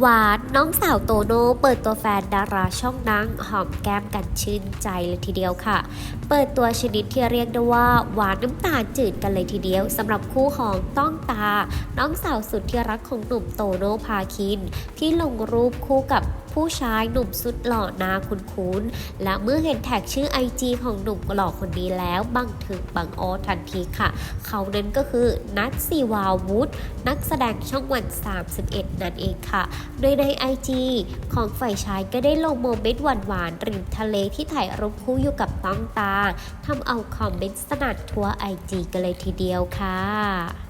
หวานน้องสาวโตโน่เปิดตัวแฟนดาราช่องดังหอมแก้มกันชื่นใจเลยทีเดียวค่ะ เปิดตัวชนิดที่เรียกได้ว่าหวานน้ำตาจืดกันเลยทีเดียวสำหรับคู่ของต้องตา น้องสาวสุดที่รักของหนุ่มโตโน่พาคิน ที่ลงรูปคู่กับ ผู้ชายหนุ่มสุดหล่อนาคุ้นๆ และเมื่อเห็นแท็กชื่อ IG ของหนุ่มหล่อคนนี้แล้วบังถึงบังออทันทีค่ะ เขานั้นก็คือนัทซีวาวุฒนักแสดงช่องวัน 31 นั่นเองค่ะโดยใน IG ของฝ่ายชายก็ได้ลงโมเมนต์หวานๆริมทะเลที่ถ่ายรูปคู่อยู่กับต้องตาทำเอาคอมเมนต์สนั่นทั่ว IG กันเลยทีเดียวค่ะ